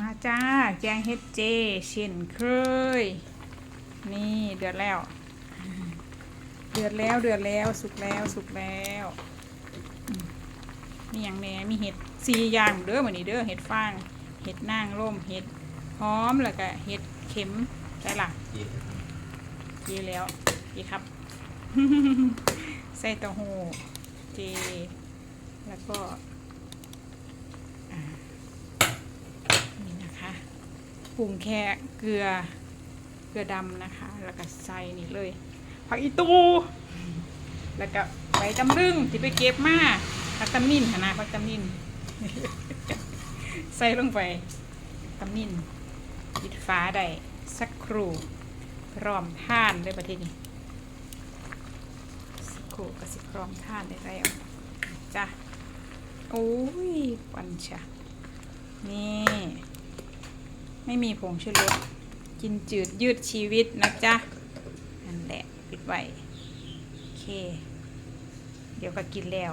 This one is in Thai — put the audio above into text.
มาจ้า แกงเฮ็ดเจ เช่นเคย นี่เดือดแล้ว เดือดแล้วเดือดแล้วสุกแล้วสุกแล้วมีอย่างแหน่มีเห็ดสี่อย่างเด้อเหมือนนี้เด้อเห็ดฟางเห็ดนางร่มเห็ดหอมแล้วก็เห็ดเข็มใช่ล่ะกินดีแล้วดีครับ ใส่เต้าหู้เจ แล้วก็อ่านี่นะคะ ปรุงแค่เกลือเกลือดำนะคะ แล้วก็ใส่นี่เลยผักอีตู แล้วก็ใบตำลึงที่ไปเก็บมาผักตำนินค่ะนะผักตำนิน ใส่ลงไปตำนินปิดฟ้าได้สักครู่พร้อมท่านด้วยประเทศนี้สักครู่ก็สิพร้อมท่านได้แล้วจ้ะโอ้ยควันชะนี่ ไม่มีผงชูรสกินจืดยืดชีวิตนะจ๊ะนั่นแหละปิดไว้โอเค เดี๋ยวก็กินแล้ว